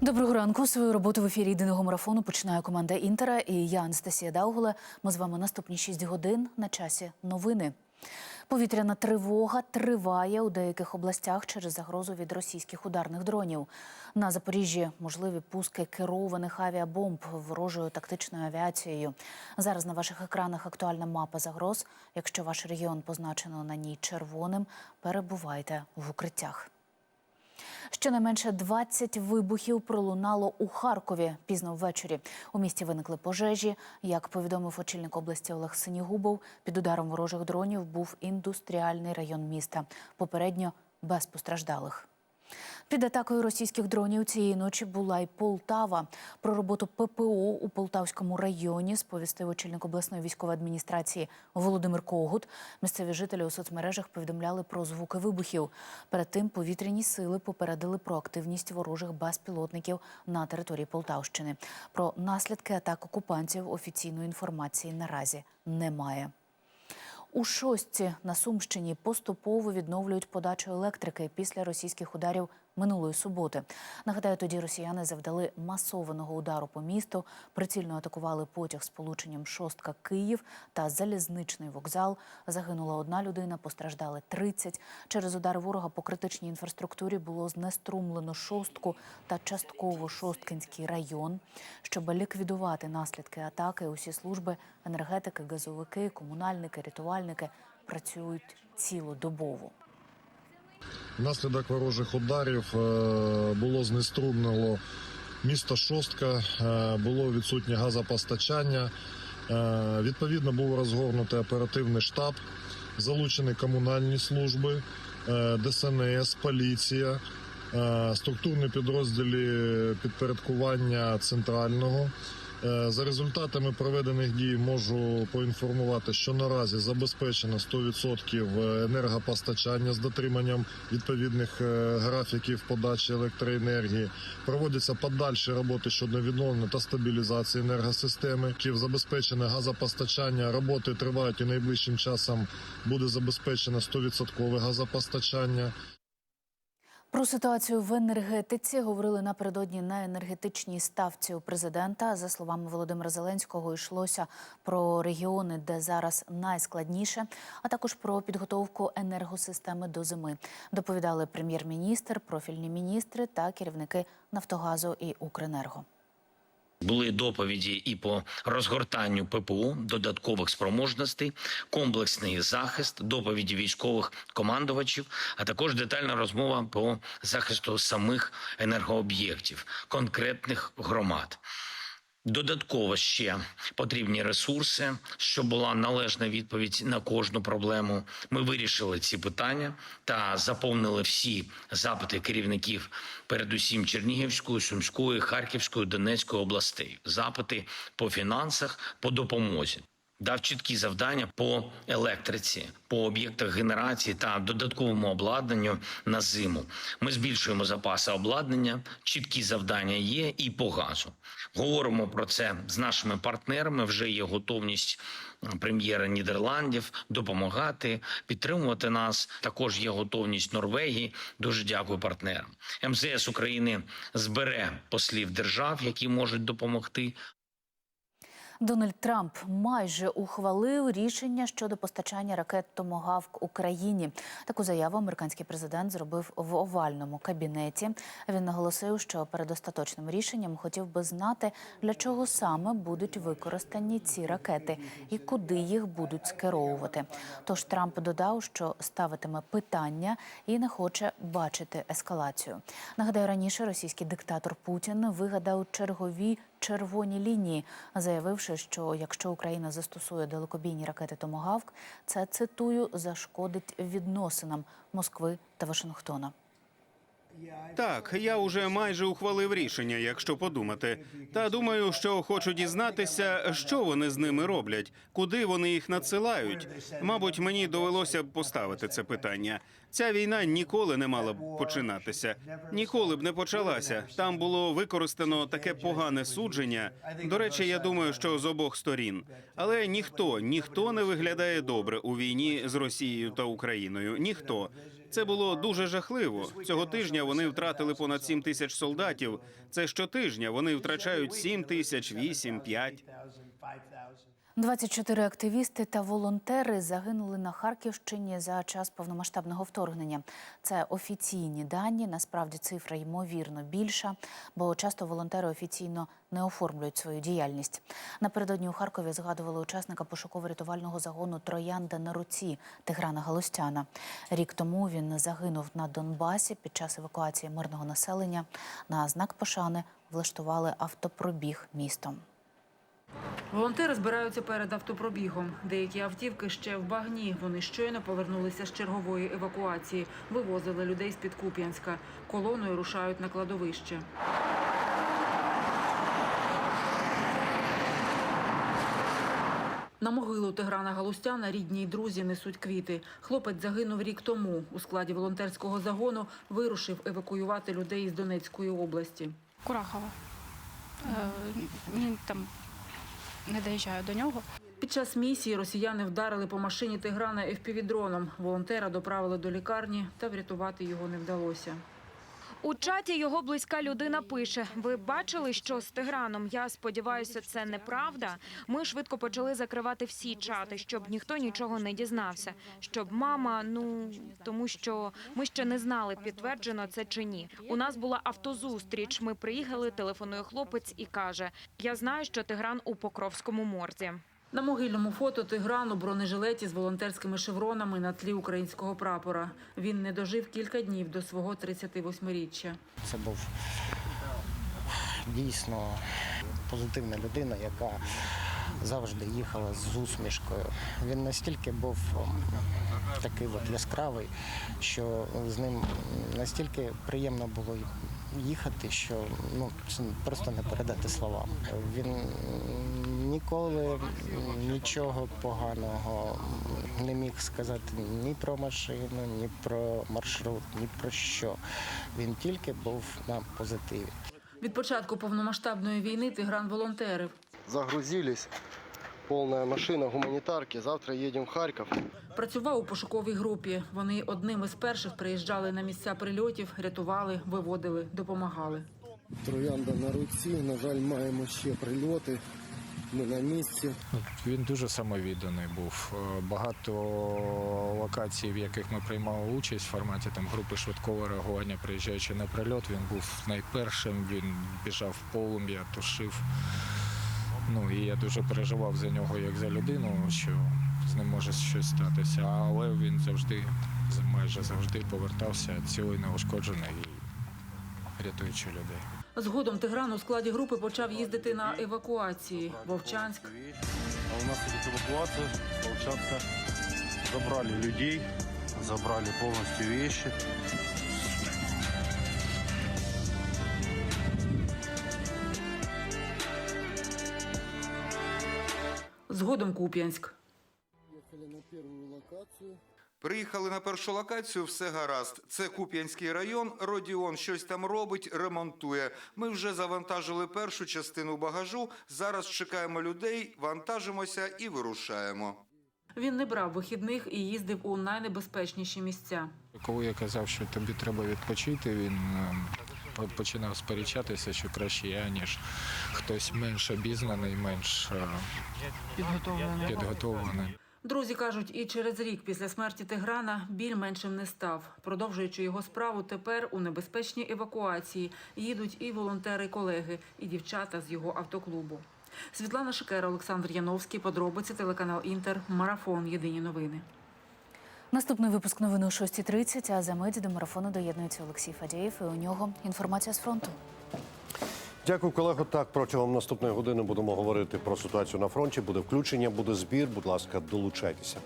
Доброго ранку. Свою роботу в ефірі єдиного марафону починає команда Інтера і я Анастасія Даугуле. Ми з вами наступні 6 годин на часі новини. Повітряна тривога триває у деяких областях через загрозу від російських ударних дронів. На Запоріжжі можливі пуски керованих авіабомб ворожою тактичною авіацією. Зараз на ваших екранах актуальна мапа загроз. Якщо ваш регіон позначено на ній червоним, перебувайте в укриттях. Щонайменше 20 вибухів пролунало у Харкові пізно ввечері. У місті виникли пожежі. Як повідомив очільник області Олег Синігубов, під ударом ворожих дронів був індустріальний район міста. Попередньо без постраждалих. Під атакою російських дронів цієї ночі була й Полтава. Про роботу ППО у Полтавському районі сповістив очільник обласної військової адміністрації Володимир Когут. Місцеві жителі у соцмережах повідомляли про звуки вибухів. Перед тим повітряні сили попередили про активність ворожих безпілотників на території Полтавщини. Про наслідки атак окупантів офіційної інформації наразі немає. У шостці на Сумщині поступово відновлюють подачу електрики після російських ударів минулої суботи. Нагадаю, тоді росіяни завдали масованого удару по місту, прицільно атакували потяг з полученням шостка Київ та залізничний вокзал. Загинула одна людина, постраждали 30. Через удар ворога по критичній інфраструктурі було знеструмлено шостку та частково шосткинський район. Щоб ліквідувати наслідки атаки, усі служби енергетики, газовики, комунальники, рятувальники працюють цілодобово. Внаслідок ворожих ударів е, було знеструмлено місто Шостка, е, було відсутнє газопостачання. Е, Відповідно, був розгорнутий оперативний штаб, залучені комунальні служби, ДСНС, поліція, структурні підрозділи підпорядкування центрального. Е, За результатами проведених дій можу поінформувати, що наразі забезпечено 100% енергопостачання з дотриманням відповідних е, графіків подачі електроенергії. Проводяться подальші роботи щодо відновлення та стабілізації енергосистеми. Київ забезпечене газопостачання. Роботи тривають і найближчим часом буде забезпечено 100% газопостачання. Про ситуацію в енергетиці говорили напередодні на енергетичній ставці у президента. За словами Володимира Зеленського, йшлося про регіони, де зараз найскладніше, а також про підготовку енергосистеми до зими. Доповідали прем'єр-міністр, профільні міністри та керівники Нафтогазу і Укренерго. Були доповіді і по розгортанню ППУ, додаткових спроможностей, комплексний захист, доповіді військових командувачів, а також детальна розмова по захисту самих енергооб'єктів, конкретних громад. Додатково ще потрібні ресурси, щоб була належна відповідь на кожну проблему. Ми вирішили ці питання та заповнили всі запити керівників, передусім Чернігівської, Сумської, Харківської, Донецької областей. Запити по фінансах, по допомозі. Дав чіткі завдання по електриці, по об'єктах генерації та додатковому обладнанню на зиму. Ми збільшуємо запаси обладнання, чіткі завдання є і по газу. Говоримо про це з нашими партнерами. Вже є готовність прем'єра Нідерландів допомагати, підтримувати нас. Також є готовність Норвегії. Дуже дякую партнерам. МЗС України збере послів держав, які можуть допомогти. Дональд Трамп майже ухвалив рішення щодо постачання ракет Томогавк Україні. Таку заяву американський президент зробив в овальному кабінеті. Він наголосив, що перед остаточним рішенням хотів би знати, для чого саме будуть використані ці ракети і куди їх будуть скеровувати. Тож Трамп додав, що ставитиме питання і не хоче бачити ескалацію. Нагадаю, раніше російський диктатор Путін вигадав чергові червоні лінії, заявивши, що якщо Україна застосує далекобійні ракети Томогавк, це цитую зашкодить відносинам Москви та Вашингтона. Так, я уже майже ухвалив рішення, якщо подумати. Та думаю, що хочу дізнатися, що вони з ними роблять, куди вони їх надсилають. Мабуть, мені довелося б поставити це питання. Ця війна ніколи не мала б починатися. Ніколи б не почалася. Там було використано таке погане судження. До речі, я думаю, що з обох сторін. Але ніхто, ніхто не виглядає добре у війні з Росією та Україною. Ніхто. Це було дуже жахливо. Цього тижня вони втратили понад 7 тисяч солдатів. Це щотижня вони втрачають 7 тисяч, 8, 5. 24 активісти та волонтери загинули на Харківщині за час повномасштабного вторгнення. Це офіційні дані. Насправді цифра ймовірно більша, бо часто волонтери офіційно не оформлюють свою діяльність. Напередодні у Харкові згадували учасника пошуково-рятувального загону Троянда на руці Тиграна Галустяна. Рік тому він загинув на Донбасі під час евакуації мирного населення. На знак пошани влаштували автопробіг містом. Волонтери збираються перед автопробігом. Деякі автівки ще в багні. Вони щойно повернулися з чергової евакуації. Вивозили людей з під Куп'янська. Колоною рушають на кладовище. На могилу Тиграна Галустяна рідні й друзі несуть квіти. Хлопець загинув рік тому. У складі волонтерського загону вирушив евакуювати людей із Донецької області. Курахова. Е, Він там не доїжджаю до нього. Під час місії росіяни вдарили по машині Тиграна FPV-дроном. Волонтера доправили до лікарні, та врятувати його не вдалося. У чаті його близька людина пише: Ви бачили, що з Тиграном? Я сподіваюся, це неправда. Ми швидко почали закривати всі чати, щоб ніхто нічого не дізнався. Щоб мама, ну тому що ми ще не знали, підтверджено це чи ні. У нас була автозустріч. Ми приїхали. Телефонує хлопець і каже: Я знаю, що Тигран у Покровському морзі. На могильному фото Тигран у бронежилеті з волонтерськими шевронами на тлі українського прапора. Він не дожив кілька днів до свого 38-річчя. Це був дійсно позитивна людина, яка завжди їхала з усмішкою. Він настільки був такий от яскравий, що з ним настільки приємно було їхати, що ну, це просто не передати словам. Він ніколи нічого поганого не міг сказати ні про машину, ні про маршрут, ні про що. Він тільки був на позитиві. Від початку повномасштабної війни Тигран волонтерив. загрузились. Полная машина гуманитарки. Завтра едем в Харьков. Працював у пошуковій групі. Вони одним із перших приїжджали на місця прильотів, рятували, виводили, допомагали. Троянда на руці. На жаль, маємо ще прильоти. Ми на місці. Він дуже самовідданий був. Е, Багато локацій, в яких ми приймали участь в форматі там групи швидкого реагування, приїжджаючи на прильот, він був найпершим. Він біжав в полум'я, тушив. Ну і я дуже переживав за нього як за людину, що з ним може щось статися. Але він завжди, майже завжди повертався цілий неушкоджений і рятуючи людей. Згодом Тигран у складі групи почав їздити на евакуації. Вовчанськ, А у нас идет эвакуация. Волчанска забрали людей, забрали полностью вещи. згодом Куп'янськ. Їхали на першу локацію. Приїхали на першу локацію, все гаразд. Це Куп'янський район. Родіон щось там робить, ремонтує. Ми вже завантажили першу частину багажу. Зараз чекаємо людей, вантажимося і вирушаємо. Він не брав вихідних і їздив у найнебезпечніші місця. Коли я казав, що тобі треба відпочити, він ем, починав сперечатися, що краще я, ніж хтось менш обізнаний, менш е, Підготовлений. Друзі кажуть, і через рік після смерті Тиграна біль меншим не став. Продовжуючи його справу, тепер у небезпечній евакуації їдуть і волонтери-колеги, і дівчата з його автоклубу. Світлана Шикера, Олександр Яновський. Подробиці телеканал Інтер. Марафон. Єдині новини. Наступний випуск новини о 6.30, а за мить до марафону доєднується Олексій Фадєєв, і у нього інформація з фронту. Дякую, колего. Так, протягом наступної години будемо говорити про ситуацію на фронті. Буде включення, буде збір. Будь ласка, долучайтеся.